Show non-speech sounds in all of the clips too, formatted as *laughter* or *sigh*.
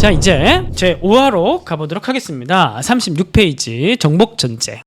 자, 이제 제 5화로 가보도록 하겠습니다. 36페이지 정복 전쟁.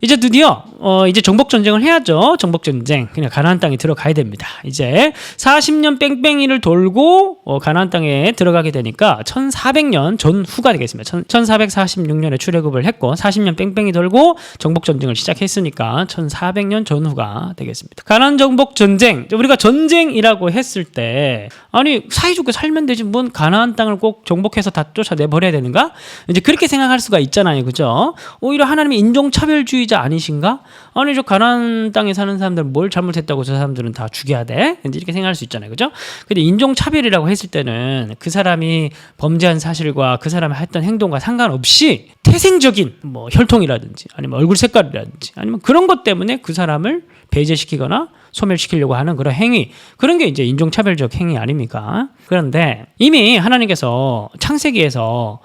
이제 드디어 어 이제 정복 전쟁을 해야죠. 정복 전쟁. 그냥 가나안 땅에 들어가야 됩니다. 이제 40년 뺑뺑이를 돌고 어 가나안 땅에 들어가게 되니까 1400년 전후가 되겠습니다. 1446년에 출애굽을 했고 40년 뺑뺑이 돌고 정복 전쟁을 시작했으니까 1400년 전후가 되겠습니다. 가나안 정복 전쟁. 우리가 전쟁이라고 했을 때 아니 사이좋게 살면 되지 뭔 가나안 땅을 꼭 정복해서 다 쫓아내 버려야 되는가? 이제 그렇게 생각할 수가 있잖아요. 그죠? 오히려 하나님이 인종 차별주의자 아니신가? 아니 저 가나안 땅에 사는 사람들 뭘 잘못했다고 저 사람들은 다 죽여야 돼? 이제 이렇게 생각할 수 있잖아요. 그죠? 근데 인종 차별이라고 했을 때는 그 사람이 범죄한 사실과 그 사람이 했던 행동과 상관없이 태생적인 뭐 혈통이라든지 아니면 얼굴 색깔이라든지 아니면 그런 것 때문에 그 사람을 배제시키거나 소멸시키려고 하는 그런 행위 그런 게 이제 인종차별적 행위 아닙니까? 그런데 이미 하나님께서 창세기에서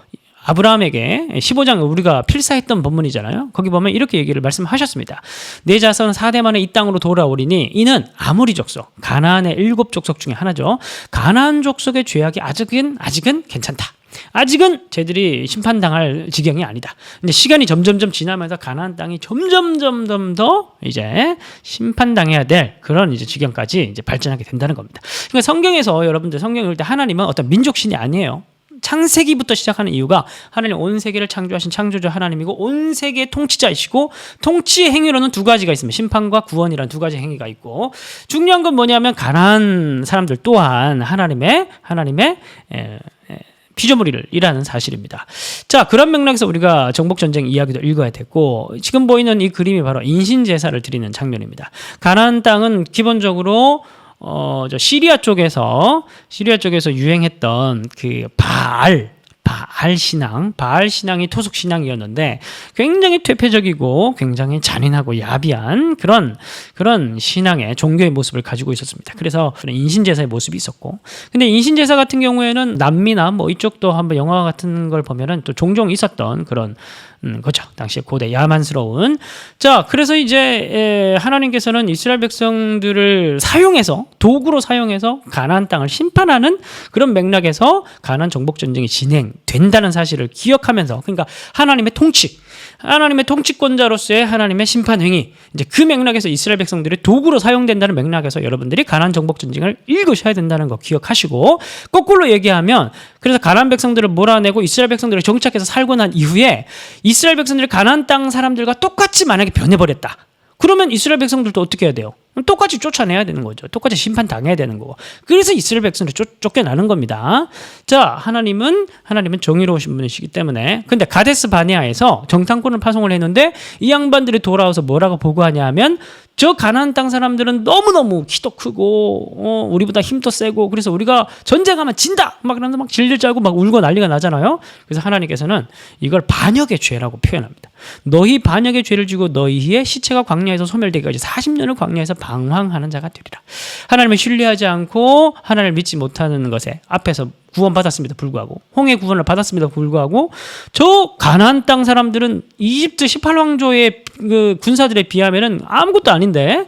아브라함에게 15장 우리가 필사했던 본문이잖아요. 거기 보면 이렇게 얘기를 말씀하셨습니다. 내 자손은 4대 만에 이 땅으로 돌아오리니 이는 아무리 족속, 가나안의 일곱 족속 중에 하나죠. 가나안 족속의 죄악이 아직은 아직은 괜찮다. 아직은 쟤들이 심판당할 지경이 아니다. 근데 시간이 점점점 지나면서 가나안 땅이 점점 점점 더 이제 심판당해야 될 그런 이제 지경까지 이제 발전하게 된다는 겁니다. 그러니까 성경에서 여러분들 성경 읽을 때 하나님은 어떤 민족신이 아니에요. 창세기부터 시작하는 이유가 하나님 온 세계를 창조하신 창조주 하나님이고 온 세계의 통치자이시고 통치의 행위로는 두 가지가 있습니다. 심판과 구원이라는 두 가지 행위가 있고 중요한 건 뭐냐면 가난 사람들 또한 하나님의 하나님의 에, 에, 피조물이라는 사실입니다. 자, 그런 맥락에서 우리가 정복 전쟁 이야기도 읽어야 됐고 지금 보이는 이 그림이 바로 인신 제사를 드리는 장면입니다. 가나안 땅은 기본적으로 어, 저 시리아 쪽에서 시리아 쪽에서 유행했던 그 바알 바알 신앙, 바알 신앙이 토속 신앙이었는데 굉장히 퇴폐적이고 굉장히 잔인하고 야비한 그런 그런 신앙의 종교의 모습을 가지고 있었습니다. 그래서 인신 제사의 모습이 있었고, 근데 인신 제사 같은 경우에는 남미나 뭐 이쪽도 한번 영화 같은 걸 보면은 또 종종 있었던 그런 음, 그죠. 당시에 고대 야만스러운. 자, 그래서 이제 에, 하나님께서는 이스라엘 백성들을 사용해서 도구로 사용해서 가나안 땅을 심판하는 그런 맥락에서 가나안 정복 전쟁이 진행된다는 사실을 기억하면서 그러니까 하나님의 통치, 하나님의 통치권자로서의 하나님의 심판 행위. 이제 그 맥락에서 이스라엘 백성들이 도구로 사용된다는 맥락에서 여러분들이 가나안 정복 전쟁을 읽으셔야 된다는 거 기억하시고 거꾸로 얘기하면 그래서 가나안 백성들을 몰아내고 이스라엘 백성들을 정착해서 살고 난 이후에 이스라엘 백성들이 가나안 땅 사람들과 똑같이 만약에 변해버렸다. 그러면 이스라엘 백성들도 어떻게 해야 돼요? 똑같이 쫓아내야 되는 거죠. 똑같이 심판 당해야 되는 거고. 그래서 이스라엘 백성을 쫓, 쫓겨나는 겁니다. 자, 하나님은 하나님은 정의로우신 분이시기 때문에 근데 가데스 바네아에서 정탐꾼을 파송을 했는데 이 양반들이 돌아와서 뭐라고 보고하냐면 저 가나안 땅 사람들은 너무너무 키도 크고 어, 우리보다 힘도 세고 그래서 우리가 전쟁하면 진다 막 그러면서 막 질질 짜고 막 울고 난리가 나잖아요. 그래서 하나님께서는 이걸 반역의 죄라고 표현합니다. 너희 반역의 죄를 지고 너희의 시체가 광야에서 소멸되기까지 40년을 광야에서 방황하는 자가 되리라. 하나님을 신뢰하지 않고 하나님을 믿지 못하는 것에 앞에서 구원받았습니다. 불구하고 홍해 구원을 받았습니다. 불구하고 저 가나안 땅 사람들은 이집트 18왕조의 그 군사들에 비하면은 아무것도 아닌데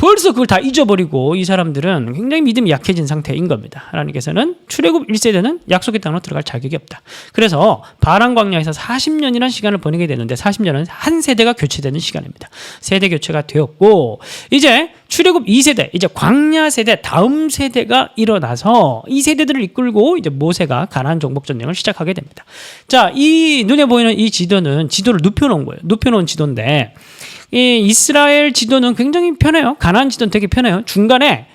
벌써 그걸 다 잊어버리고 이 사람들은 굉장히 믿음이 약해진 상태인 겁니다. 하나님께서는 출애굽 1세대는 약속의 땅으로 들어갈 자격이 없다. 그래서 바란 광야에서 40년이라는 시간을 보내게 되는데 40년은 한 세대가 교체되는 시간입니다. 세대 교체가 되었고 이제 출애굽 2세대, 이제 광야 세대 다음 세대가 일어나서 이 세대들을 이끌고 이제 모세가 가나안 정복 전쟁을 시작하게 됩니다. 자, 이 눈에 보이는 이 지도는 지도를 눕혀 놓은 거예요. 눕혀 놓은 지도인데 이 이스라엘 지도는 굉장히 편해요. 가나안 지도는 되게 편해요. 중간에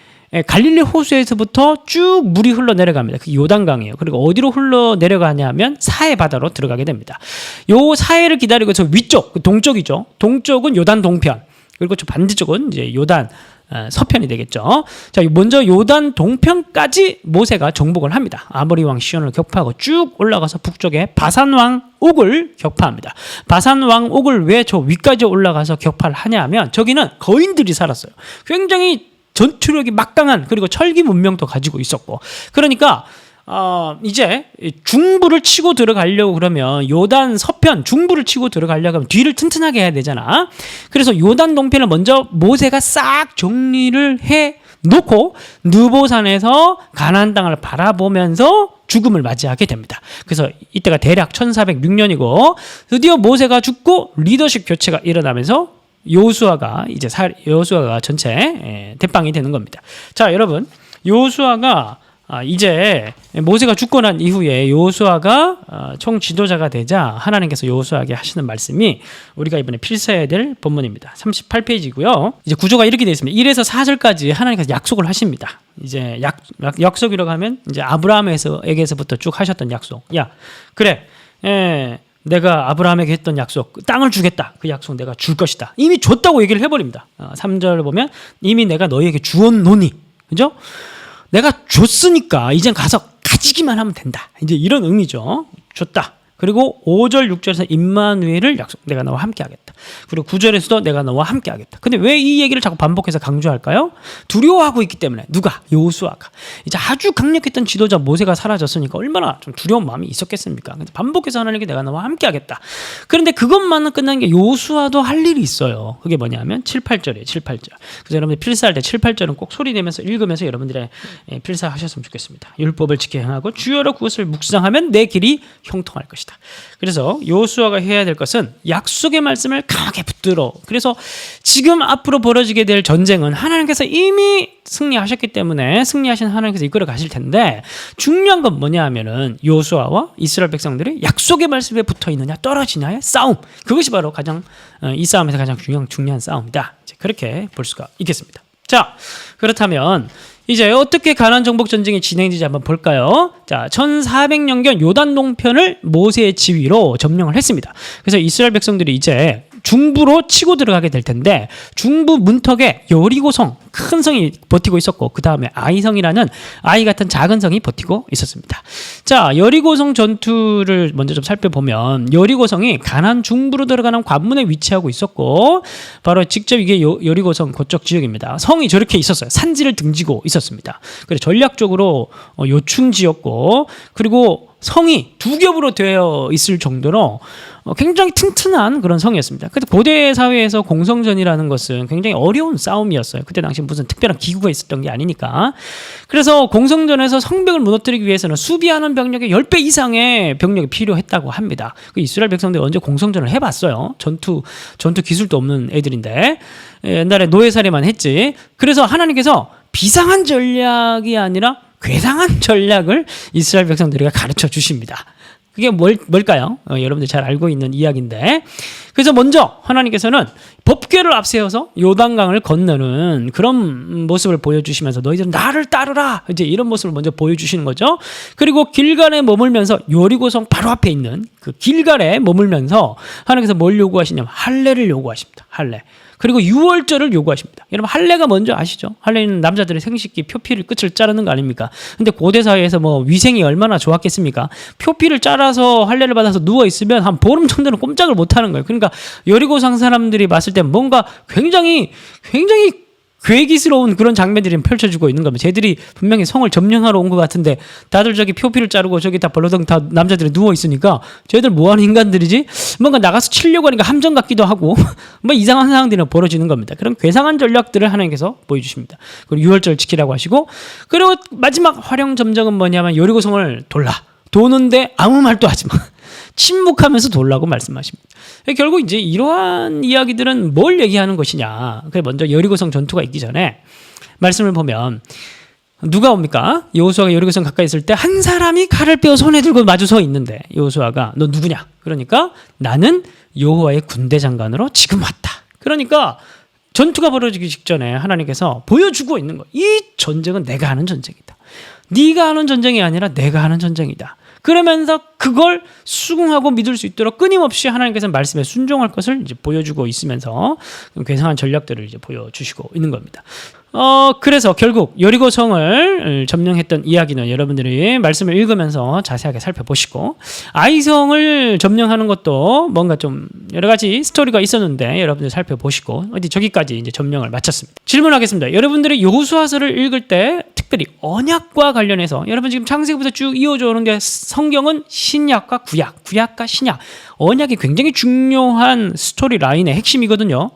갈릴리 호수에서부터 쭉 물이 흘러 내려갑니다. 그 요단강이에요. 그리고 어디로 흘러 내려가냐면 사해 바다로 들어가게 됩니다. 요 사해를 기다리고 저 위쪽, 그 동쪽이죠. 동쪽은 요단 동편. 그리고 저 반대쪽은 이제 요단 어, 서편이 되겠죠. 자, 먼저 요단 동편까지 모세가 정복을 합니다. 아모리 왕 시온을 격파하고 쭉 올라가서 북쪽에 바산 왕 옥을 격파합니다. 바산 왕 옥을 왜 저 위까지 올라가서 격파를 하냐면 저기는 거인들이 살았어요. 굉장히 전투력이 막강한 그리고 철기 문명도 가지고 있었고 그러니까 어, 이제 중부를 치고 들어가려고 그러면 요단 서편 중부를 치고 들어가려고 하면 뒤를 튼튼하게 해야 되잖아. 그래서 요단 동편을 먼저 모세가 싹 정리를 해 놓고 느보산에서 가나안 땅을 바라보면서 죽음을 맞이하게 됩니다. 그래서 이때가 대략 1406년이고 드디어 모세가 죽고 리더십 교체가 일어나면서 요수아가 이제 사, 요수아가 전체 예, 대빵이 되는 겁니다. 자, 여러분. 요수아가 아, 이제 모세가 죽고 난 이후에 요수아가 어, 총 지도자가 되자 하나님께서 요수아에게 하시는 말씀이 우리가 이번에 필사해야 될 본문입니다. 38페이지고요. 이제 구조가 이렇게 되어 있습니다. 1에서 4절까지 하나님께서 약속을 하십니다. 이제 약, 약 약속이라고 하면 이제 아브라함에게서부터 쭉 하셨던 약속. 야, 그래. 예. 내가 아브라함에게 했던 약속, 그 땅을 주겠다. 그 약속 내가 줄 것이다. 이미 줬다고 얘기를 해버립니다. 어, 3절 보면 이미 내가 너희에게 주었노니. 그죠? 내가 줬으니까 이젠 가서 가지기만 하면 된다. 이제 이런 의미죠. 줬다. 그리고 5절, 6절에서 임마누엘을 약속, 내가 너와 함께 하겠다. 그리고 9절에서도 내가 너와 함께 하겠다. 근데 왜 이 얘기를 자꾸 반복해서 강조할까요? 두려워하고 있기 때문에. 누가? 요수아가. 이제 아주 강력했던 지도자 모세가 사라졌으니까 얼마나 좀 두려운 마음이 있었겠습니까? 근데 반복해서 하나님께 내가 너와 함께 하겠다. 그런데 그것만은 끝난 게 요수아도 할 일이 있어요. 그게 뭐냐면 7, 8절이에요. 7, 8절. 그래서 여러분들 필사할 때 7, 8절은 꼭 소리 내면서 읽으면서 여러분들의 예, 필사하셨으면 좋겠습니다. 율법을 지켜 행하고 주여로 그것을 묵상하면 내 길이 형통할 것이다. 그래서 요수아가 해야 될 것은 약속의 말씀을 강하게 붙들어. 그래서 지금 앞으로 벌어지게 될 전쟁은 하나님께서 이미 승리하셨기 때문에 승리하신 하나님께서 이끌어 가실 텐데 중요한 건 뭐냐 하면은 요수아와 이스라엘 백성들이 약속의 말씀에 붙어 있느냐 떨어지냐의 싸움. 그것이 바로 가장 어, 이 싸움에서 가장 중요한 중요한 싸움이다. 그렇게 볼 수가 있겠습니다. 자, 그렇다면 이제 어떻게 가나안 정복 전쟁이 진행되지 한번 볼까요? 자, 1400년경 요단 동편을 모세의 지휘로 점령을 했습니다. 그래서 이스라엘 백성들이 이제 중부로 치고 들어가게 될 텐데 중부 문턱에 여리고성 큰 성이 버티고 있었고 그 다음에 아이성이라는 아이 같은 작은 성이 버티고 있었습니다. 자 여리고성 전투를 먼저 좀 살펴보면 여리고성이 가난 중부로 들어가는 관문에 위치하고 있었고 바로 직접 이게 여, 여리고성 그쪽 지역입니다. 성이 저렇게 있었어요. 산지를 등지고 있었습니다. 그래서 전략적으로 어, 요충지였고 그리고 성이 두 겹으로 되어 있을 정도로 어, 굉장히 튼튼한 그런 성이었습니다. 근데 고대 사회에서 공성전이라는 것은 굉장히 어려운 싸움이었어요. 그때 당시 무슨 특별한 기구가 있었던 게 아니니까. 그래서 공성전에서 성벽을 무너뜨리기 위해서는 수비하는 병력의 10배 이상의 병력이 필요했다고 합니다. 그 이스라엘 백성들이 언제 공성전을 해봤어요. 전투, 전투 기술도 없는 애들인데. 예, 옛날에 노예살이만 했지. 그래서 하나님께서 비상한 전략이 아니라 괴상한 전략을 이스라엘 백성들에게 가르쳐 주십니다. 그게 뭘, 뭘까요? 어, 여러분들 잘 알고 있는 이야기인데. 그래서 먼저 하나님께서는 법궤를 앞세워서 요단강을 건너는 그런 모습을 보여주시면서 너희들은 나를 따르라. 이제 이런 모습을 먼저 보여주시는 거죠. 그리고 길갈에 머물면서 요리고성 바로 앞에 있는 그 길갈에 머물면서 하나님께서 뭘 요구하시냐면 할례를 요구하십니다. 할례. 그리고 6월절을 요구하십니다. 여러분 할례가 뭔지 아시죠? 할례는 남자들의 생식기 표피를 끝을 자르는 거 아닙니까? 근데 고대 사회에서 뭐 위생이 얼마나 좋았겠습니까? 표피를 잘라서 할례를 받아서 누워 있으면 한 보름 정도는 꼼짝을 못 하는 거예요. 그러니까 여리고상 사람들이 봤을 때 뭔가 굉장히 굉장히 괴기스러운 그런 장면들이 펼쳐지고 있는 겁니다. 쟤들이 분명히 성을 점령하러 온 것 같은데 다들 저기 표피를 자르고 저기 다 벌러덩 다 남자들이 누워 있으니까 쟤들 뭐하는 인간들이지? 뭔가 나가서 치려고 하니까 함정 같기도 하고 *laughs* 뭐 이상한 상황들이 벌어지는 겁니다. 그런 괴상한 전략들을 하나님께서 보여주십니다. 그리고 6월절 지키라고 하시고 그리고 마지막 활용 점정은 뭐냐면 요리고성을 돌라 도는데 아무 말도 하지 마. 침묵하면서 돌라고 말씀하십니다. 결국 이제 이러한 이야기들은 뭘 얘기하는 것이냐. 그래 먼저 여리고성 전투가 있기 전에 말씀을 보면 누가 옵니까? 여호수아가 여리고성 가까이 있을 때 한 사람이 칼을 빼어 손에 들고 마주 서 있는데 여호수아가 너 누구냐? 그러니까 나는 여호와의 군대 장관으로 지금 왔다. 그러니까 전투가 벌어지기 직전에 하나님께서 보여주고 있는 거. 이 전쟁은 내가 하는 전쟁이다. 네가 하는 전쟁이 아니라 내가 하는 전쟁이다. 그러면서 그걸 수긍하고 믿을 수 있도록 끊임없이 하나님께서 말씀에 순종할 것을 이제 보여주고 있으면서 괴상한 전략들을 이제 보여주시고 있는 겁니다. 어 그래서 결국 여리고 성을 점령했던 이야기는 여러분들이 말씀을 읽으면서 자세하게 살펴보시고 아이성을 점령하는 것도 뭔가 좀 여러 가지 스토리가 있었는데 여러분들 살펴보시고 어디 저기까지 이제 점령을 마쳤습니다. 질문하겠습니다. 여러분들이 여호수아서를 읽을 때 특별히 언약과 관련해서 여러분 지금 창세기부터 쭉 이어져 오는데 성경은 신약과 구약, 구약과 신약, 언약이 굉장히 중요한 스토리 라인의 핵심이거든요.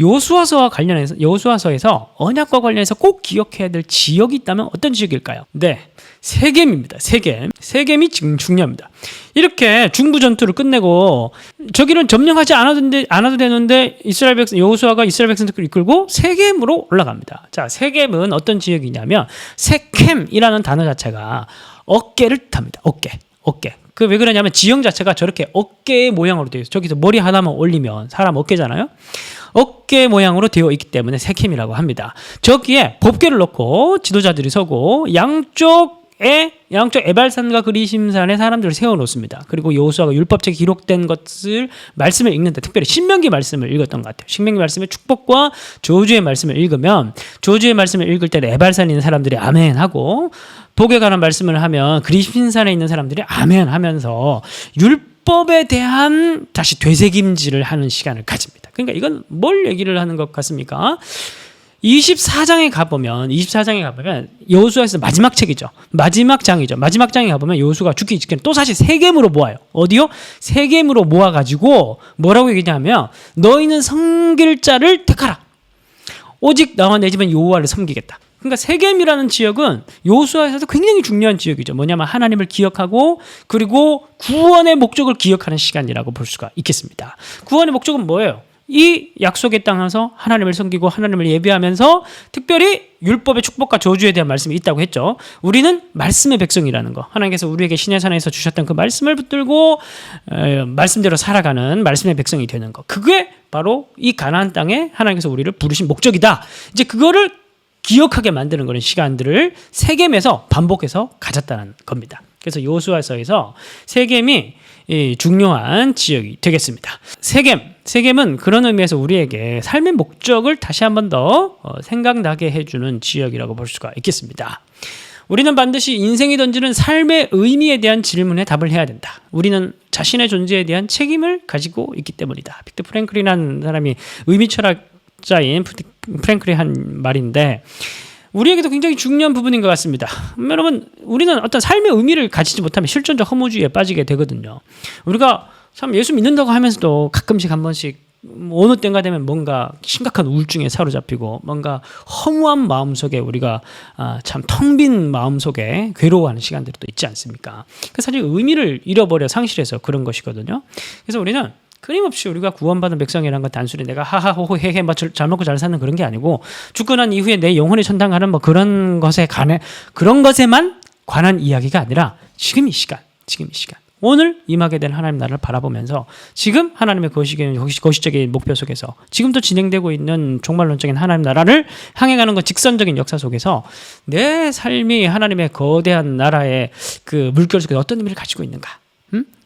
요수아서와 관련해서 요수아서에서 언약과 관련해서 꼭 기억해야 될 지역이 있다면 어떤 지역일까요? 네. 세겜입니다. 세겜. 세겜이 지금 중요합니다. 이렇게 중부 전투를 끝내고 저기를 점령하지 않아도, 않아도 되는데 이스라엘 백성 여호수아가 이스라엘 백성들을 이끌고 세겜으로 올라갑니다. 자, 세겜은 어떤 지역이냐면 세켐이라는 단어 자체가 어깨를 뜻합니다. 어깨. 어깨. 그 왜 그러냐면 지형 자체가 저렇게 어깨의 모양으로 되어 있어요. 저기서 머리 하나만 올리면 사람 어깨잖아요. 어깨 모양으로 되어 있기 때문에 세켐이라고 합니다. 저기에 법궤를 놓고 지도자들이 서고 양쪽에 양쪽 에발산과 그리심산에 사람들을 세워 놓습니다. 그리고 여호수아가 율법책에 기록된 것을 말씀을 읽는데 특별히 신명기 말씀을 읽었던 것 같아요. 신명기 말씀의 축복과 저주의 말씀을 읽으면 저주의 말씀을 읽을 때 에발산에 있는 사람들이 아멘 하고 복에 관한 말씀을 하면 그리심산에 있는 사람들이 아멘 하면서 율법에 대한 다시 되새김질을 하는 시간을 가집니다. 그러니까 이건 뭘 얘기를 하는 것 같습니까? 24장에 가보면 24장에 가보면 여호수아에서 마지막 책이죠. 마지막 장이죠. 마지막 장에 가보면 여호수가 죽기 직전에 또 사실 세겜으로 모아요. 어디요? 세겜으로 모아가지고 뭐라고 얘기냐면 너희는 성길자를 택하라. 오직 나와 내 집은 여호와를 섬기겠다. 그러니까 세겜이라는 지역은 여호수아에서도 굉장히 중요한 지역이죠. 뭐냐면 하나님을 기억하고 그리고 구원의 목적을 기억하는 시간이라고 볼 수가 있겠습니다. 구원의 목적은 뭐예요? 이 약속의 땅에서 하나님을 섬기고 하나님을 예배하면서 특별히 율법의 축복과 저주에 대한 말씀이 있다고 했죠. 우리는 말씀의 백성이라는 거. 하나님께서 우리에게 신의 산에서 주셨던 그 말씀을 붙들고 에, 말씀대로 살아가는 말씀의 백성이 되는 거. 그게 바로 이 가나안 땅에 하나님께서 우리를 부르신 목적이다. 이제 그거를 기억하게 만드는 그런 시간들을 세겜에서 반복해서 가졌다는 겁니다. 그래서 요수아서에서 세겜이 이 중요한 지역이 되겠습니다. 세겜, 세겜은 그런 의미에서 우리에게 삶의 목적을 다시 한 번더 어, 생각나게 해주는 지역이라고 볼 수가 있겠습니다. 우리는 반드시 인생이 던지는 삶의 의미에 대한 질문에 답을 해야 된다. 우리는 자신의 존재에 대한 책임을 가지고 있기 때문이다. 빅터 프랭클이라는 사람이 의미 철학자인 프랭클이 한 말인데 우리에게도 굉장히 중요한 부분인 것 같습니다. 여러분, 우리는 어떤 삶의 의미를 가지지 못하면 실존적 허무주의에 빠지게 되거든요. 우리가 참 예수 믿는다고 하면서도 가끔씩 한 번씩 뭐 어느 때인가 되면 뭔가 심각한 우울증에 사로잡히고 뭔가 허무한 마음 속에 우리가 아, 참텅 빈 마음 속에 괴로워하는 시간들이 또 있지 않습니까? 그 사실 의미를 잃어버려 상실해서 그런 것이거든요. 그래서 우리는 끊임없이 우리가 구원받은 백성이라는 건 단순히 내가 하하호호 헤헤 뭐잘 먹고 잘 사는 그런 게 아니고 죽고 난 이후에 내 영혼의 천당 가는 뭐 그런 것에 관해 그런 것에만 관한 이야기가 아니라 지금 이 시간, 지금 이 시간. 오늘 임하게 된 하나님 나라를 바라보면서 지금 하나님의 거시적인 거시적인 목표 속에서 지금도 진행되고 있는 종말론적인 하나님 나라를 향해 가는 것 직선적인 역사 속에서 내 삶이 하나님의 거대한 나라의 그 물결 속에 어떤 의미를 가지고 있는가?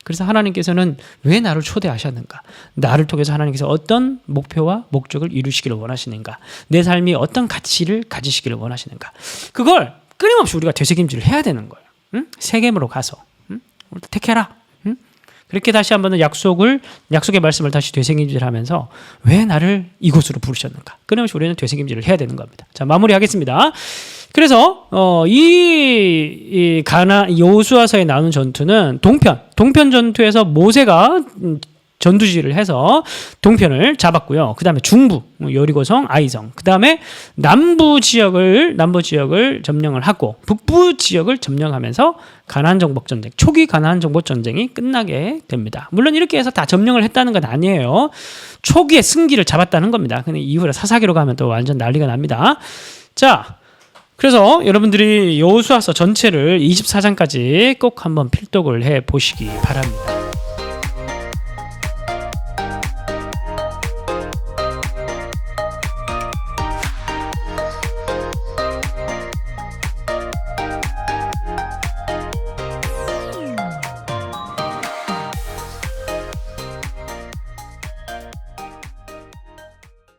음? 그래서 하나님께서는 왜 나를 초대하셨는가? 나를 통해서 하나님께서 어떤 목표와 목적을 이루시기를 원하시는가? 내 삶이 어떤 가치를 가지시기를 원하시는가? 그걸 끊임없이 우리가 되새김질을 해야 되는 거예요. 응? 세겜으로 가서 응? 택해라. 응? 그렇게 다시 한번 약속을 약속의 말씀을 다시 되새김질하면서 왜 나를 이곳으로 부르셨는가? 끊임없이 우리는 되새김질을 해야 되는 겁니다. 자 마무리하겠습니다. 그래서 어, 이, 이 가나 여호수아서에 나오는 전투는 동편 동편 전투에서 모세가 음, 전투지를 해서 동편을 잡았고요. 그 다음에 중부 뭐 여리고성, 아이성, 그 다음에 남부 지역을 남부 지역을 점령을 하고 북부 지역을 점령하면서 가나안 정복 전쟁 초기 가나안 정복 전쟁이 끝나게 됩니다. 물론 이렇게 해서 다 점령을 했다는 건 아니에요. 초기에 승기를 잡았다는 겁니다. 근데 이후에 사사기로 가면 또 완전 난리가 납니다. 자. 그래서 여러분들이 여호수아서 전체를 24장까지 꼭 한번 필독을 해 보시기 바랍니다.